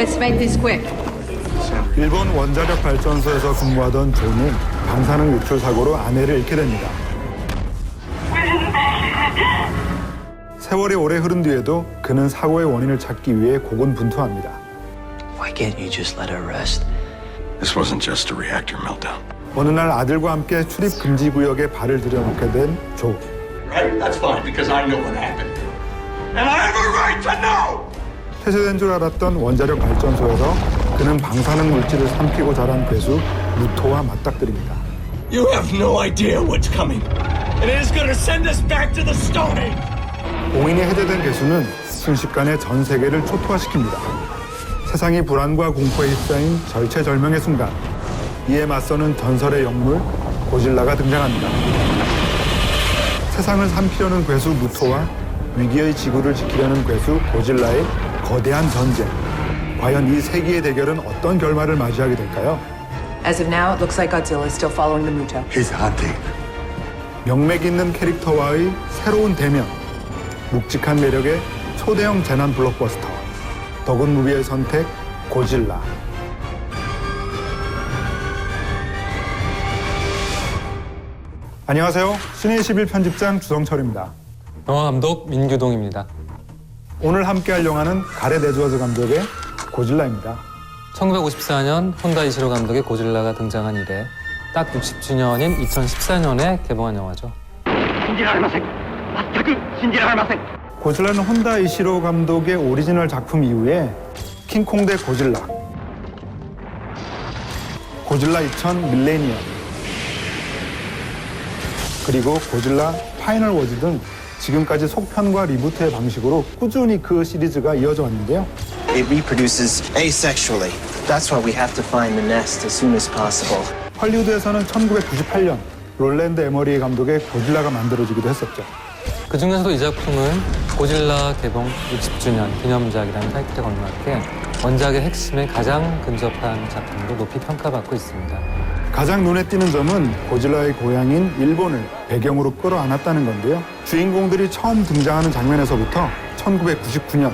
Let's make this quick. 일본 원자력 발전소에서 근무하던 존은 방사능 유출 사고로 아내를 잃게 됩니다. 세월이 오래 흐른 뒤에도 그는 사고의 원인을 찾기 위해 고군분투합니다. Why can't you just let her rest? This wasn't just a reactor meltdown. 어느 날 아들과 함께 출입 금지 구역에 발을 들여놓게 된 조. Right? That's fine because I know what happened. And I have a right to know! 폐쇄된 줄 알았던 원자력 발전소에서 그는 방사능 물질을 삼키고 자란 괴수 무토와 맞닥뜨립니다. You have no idea what's coming. It is gonna send us back to the Stone Age! 공인이 해제된 괴수는 순식간에 전 세계를 초토화시킵니다. 세상이 불안과 공포에 휩싸인 절체절명의 순간, 이에 맞서는 전설의 영물 고질라가 등장합니다. 세상을 삼키려는 괴수 무토와 위기의 지구를 지키려는 괴수 고질라의 거대한 전쟁. 과연 이 세기의 대결은 어떤 결말을 맞이하게 될까요? As of now, it looks like Godzilla is still following the Muto. He's hunting. 명맥 있는 캐릭터와의 새로운 대면, 묵직한 매력의 초대형 재난 블록버스터, 더군 무비의 선택, 고질라. 안녕하세요. 신의 11 편집장 주성철입니다. 영화 감독 민규동입니다. 오늘 함께 할 영화는 가렛 에드워즈 감독의 고질라입니다. 1954년 혼다 이시로 감독의 고질라가 등장한 이래 딱 60주년인 2014년에 개봉한 영화죠. 고질라는 혼다 이시로 감독의 오리지널 작품 이후에 킹콩 대 고질라, 고질라 2000 밀레니엄, 그리고 고질라 파이널 워즈 등 지금까지 속편과 리부트의 방식으로 꾸준히 그 시리즈가 이어져 왔는데요. It reproduces asexually. That's why we have to find the nest as soon as possible. 헐리우드에서는 1998년 롤랜드 에머리 감독의 고질라가 만들어지기도 했었죠. 그 중에서도 이 작품은 고질라 개봉 60주년 기념작이라는 타이틀에 걸맞게 원작의 핵심에 가장 근접한 작품으로 높이 평가받고 있습니다. 가장 눈에 띄는 점은 고질라의 고향인 일본을 배경으로 끌어안았다는 건데요. 주인공들이 처음 등장하는 장면에서부터 1999년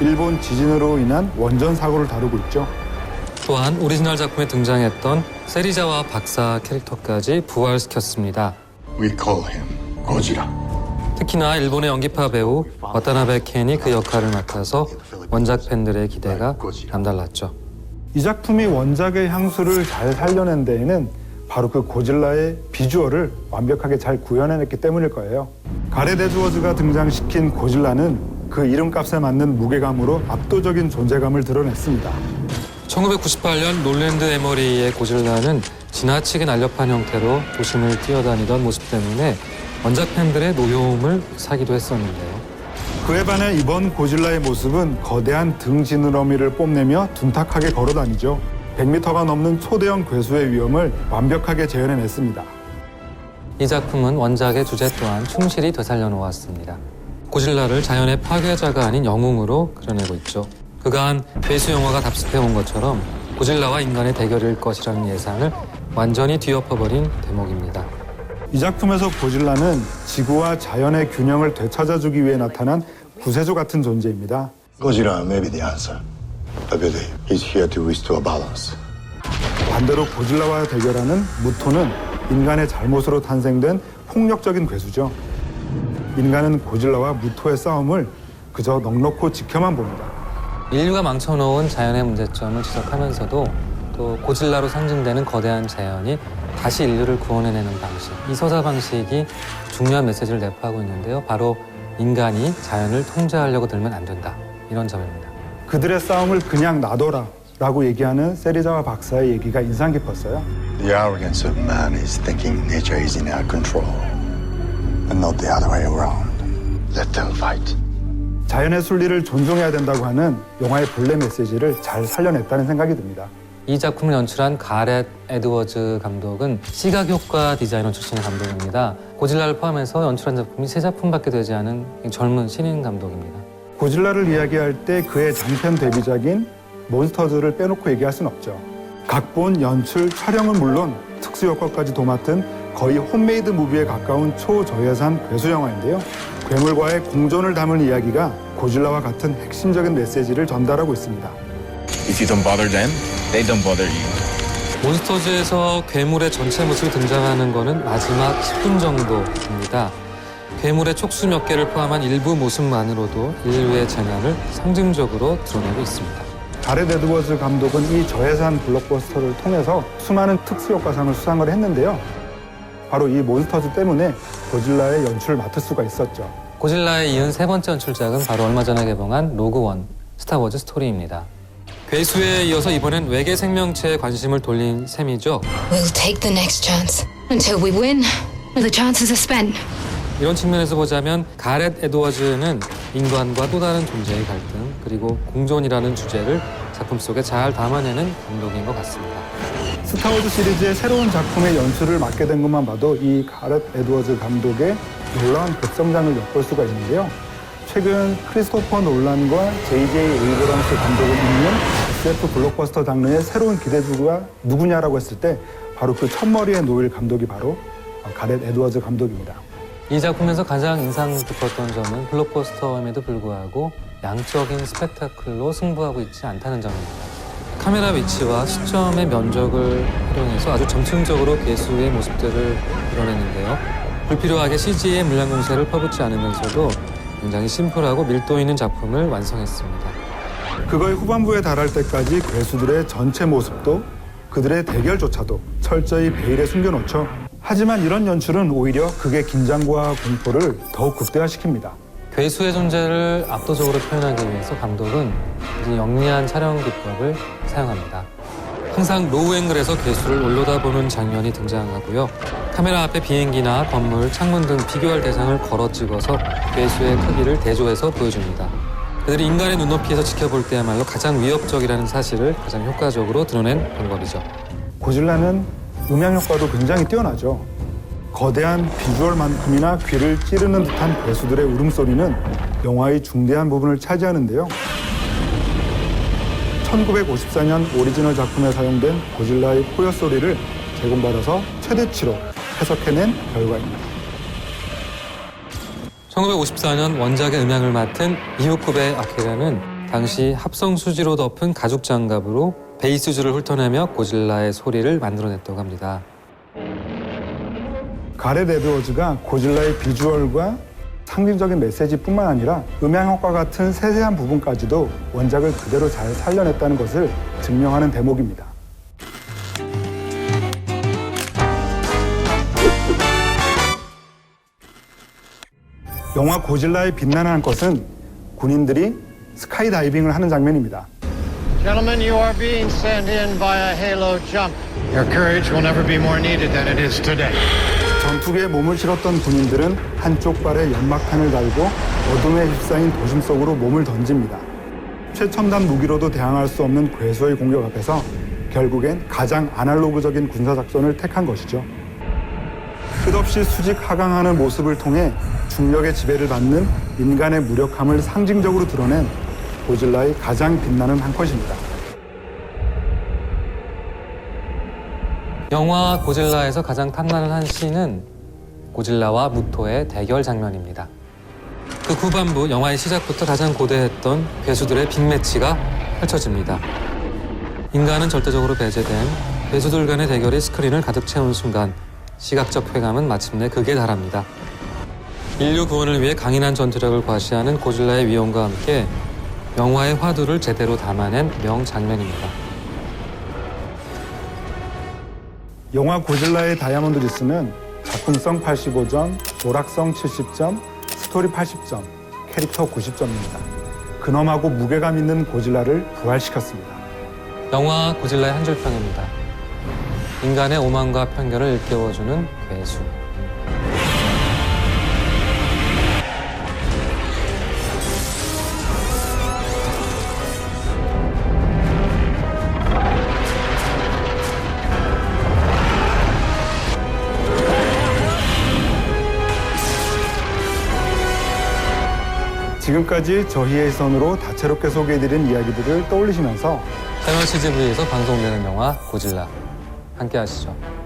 일본 지진으로 인한 원전 사고를 다루고 있죠. 또한 오리지널 작품에 등장했던 세리자와 박사 캐릭터까지 부활시켰습니다. We call him Gojira. 특히나 일본의 연기파 배우 와타나베 켄이 그 역할을 맡아서 원작 팬들의 기대가 남달랐죠. 이 작품이 원작의 향수를 잘 살려낸 데에는 바로 그 고질라의 비주얼을 완벽하게 잘 구현해냈기 때문일 거예요. 가렛 에드워즈가 등장시킨 고질라는 그 이름값에 맞는 무게감으로 압도적인 존재감을 드러냈습니다. 1998년 롤랜드 에머리의 고질라는 지나치게 날렵한 형태로 도심을 뛰어다니던 모습 때문에 원작 팬들의 노여움을 사기도 했었는데요. 그에 반해 이번 고질라의 모습은 거대한 등 지느러미를 뽐내며 둔탁하게 걸어 다니죠. 100m가 넘는 초대형 괴수의 위험을 완벽하게 재현해냈습니다. 이 작품은 원작의 주제 또한 충실히 되살려 놓았습니다. 고질라를 자연의 파괴자가 아닌 영웅으로 그려내고 있죠. 그간 괴수 영화가 답습해온 것처럼 고질라와 인간의 대결일 것이라는 예상을 완전히 뒤엎어버린 대목입니다. 이 작품에서 고질라는 지구와 자연의 균형을 되찾아주기 위해 나타난 구세주 같은 존재입니다. Gojira may be the answer. I believe he's here to restore balance. 반대로 고질라와 대결하는 무토는 인간의 잘못으로 탄생된 폭력적인 괴수죠. 인간은 고질라와 무토의 싸움을 그저 넉넉히 지켜만 봅니다. 인류가 망쳐놓은 자연의 문제점을 지적하면서도 또 고질라로 상징되는 거대한 자연이 다시 인류를 구원해내는 방식. 이 서사 방식이 중요한 메시지를 내포하고 있는데요. 바로 인간이 자연을 통제하려고 들면 안 된다. 이런 점입니다. 그들의 싸움을 그냥 놔둬라 라고 얘기하는 세리자와 박사의 얘기가 인상 깊었어요. The arrogance of man is thinking nature is in our control, and not the other way around. Let them fight. 자연의 순리를 존중해야 된다고 하는 영화의 본래 메시지를 잘 살려냈다는 생각이 듭니다. 이 작품을 연출한 가렛 에드워즈 감독은 시각 효과 디자이너 출신의 감독입니다. 고질라를 포함해서 연출한 작품이 세 작품밖에 되지 않은 젊은 신인 감독입니다. 고질라를 이야기할 때 그의 장편 데뷔작인 몬스터즈를 빼놓고 얘기할 순 없죠. 각본, 연출, 촬영은 물론 특수효과까지 도맡은 거의 홈메이드 무비에 가까운 초저예산 괴수 영화인데요. 괴물과의 공존을 담은 이야기가 고질라와 같은 핵심적인 메시지를 전달하고 있습니다. If you don't bother them, they don't bother you. 몬스터즈에서 괴물의 전체 모습이 등장하는 것은 마지막 10분 정도입니다. 괴물의 촉수 몇 개를 포함한 일부 모습만으로도 인류의 재난을 상징적으로 드러내고 있습니다. 가렛 에드워즈 감독은 이 저예산 블록버스터를 통해서 수많은 특수효과상을 수상을 했는데요. 바로 이 몬스터즈 때문에 고질라의 연출을 맡을 수가 있었죠. 고질라에 이은 세 번째 연출작은 바로 얼마 전에 개봉한 로그원 스타워즈 스토리입니다. 괴수에 이어서 이번엔 외계 생명체에 관심을 돌린 셈이죠. We'll take the next chance. Until we win, the chances are spent. 이런 측면에서 보자면 가렛 에드워즈는 인간과 또 다른 존재의 갈등 그리고 공존이라는 주제를 작품 속에 잘 담아내는 감독인 것 같습니다. 스타워즈 시리즈의 새로운 작품의 연출을 맡게 된 것만 봐도 이 가렛 에드워즈 감독의 놀라운 급성장을 엿볼 수가 있는데요. 최근 크리스토퍼 놀란과 J.J. 에이브럼스 감독을 잇는 SF 블록버스터 장르의 새로운 기대주가 누구냐라고 했을 때 바로 그 첫머리에 놓일 감독이 바로 가렛 에드워즈 감독입니다. 이 작품에서 가장 인상 깊었던 점은 블록버스터임에도 불구하고 양적인 스펙타클로 승부하고 있지 않다는 점입니다. 카메라 위치와 시점의 면적을 활용해서 아주 점층적으로 괴수의 모습들을 드러내는데요. 불필요하게 CG의 물량 공세를 퍼붓지 않으면서도 굉장히 심플하고 밀도 있는 작품을 완성했습니다. 그거의 후반부에 달할 때까지 괴수들의 전체 모습도 그들의 대결조차도 철저히 베일에 숨겨놓죠. 하지만 이런 연출은 오히려 극의 긴장과 공포를 더욱 극대화시킵니다. 괴수의 존재를 압도적으로 표현하기 위해서 감독은 영리한 촬영 기법을 사용합니다. 항상 로우 앵글에서 괴수를 올려다보는 장면이 등장하고요. 카메라 앞에 비행기나 건물, 창문 등 비교할 대상을 걸어 찍어서 괴수의 크기를 대조해서 보여줍니다. 그들이 인간의 눈높이에서 지켜볼 때야말로 가장 위협적이라는 사실을 가장 효과적으로 드러낸 방법이죠. 고질라는 음향 효과도 굉장히 뛰어나죠. 거대한 비주얼만큼이나 귀를 찌르는 듯한 괴수들의 울음소리는 영화의 중대한 부분을 차지하는데요. 1954년 오리지널 작품에 사용된 고질라의 포효 소리를 제공받아서 최대치로 해석해낸 결과입니다. 1954년 원작의 음향을 맡은 이후쿠베 아키라는 당시 합성 수지로 덮은 가죽 장갑으로 베이스 줄을 훑어내며 고질라의 소리를 만들어냈다고 합니다. 가렛 에드워즈가 고질라의 비주얼과 상징적인 메시지뿐만 아니라 음향 효과 같은 세세한 부분까지도 원작을 그대로 잘 살려냈다는 것을 증명하는 대목입니다. 영화 고질라의 빛나는 것은 군인들이 스카이 다이빙을 하는 장면입니다. Gentlemen, you are being sent in via halo jump. Your courage will never be more needed than it is today. 전투기에 몸을 실었던 군인들은 한쪽 발에 연막탄을 달고 어둠에 휩싸인 도심 속으로 몸을 던집니다. 최첨단 무기로도 대항할 수 없는 괴수의 공격 앞에서 결국엔 가장 아날로그적인 군사작전을 택한 것이죠. 끝없이 수직 하강하는 모습을 통해 중력의 지배를 받는 인간의 무력함을 상징적으로 드러낸 고질라의 가장 빛나는 한 컷입니다. 영화 고질라에서 가장 탐나는 한 씬은 고질라와 무토의 대결 장면입니다. 그 후반부 영화의 시작부터 가장 고대했던 괴수들의 빅매치가 펼쳐집니다. 인간은 절대적으로 배제된 괴수들 간의 대결이 스크린을 가득 채운 순간 시각적 쾌감은 마침내 극에 달합니다. 인류 구원을 위해 강인한 전투력을 과시하는 고질라의 위험과 함께 영화의 화두를 제대로 담아낸 명장면입니다. 영화 고질라의 다이아몬드 리스는 작품성 85점, 오락성 70점, 스토리 80점, 캐릭터 90점입니다. 근엄하고 무게감 있는 고질라를 부활시켰습니다. 영화 고질라의 한 줄평입니다. 인간의 오만과 편견을 일깨워주는 괴수. 지금까지 저희의 선으로 다채롭게 소개해드린 이야기들을 떠올리시면서 채널 CGV에서 방송되는 영화 고질라 함께 하시죠.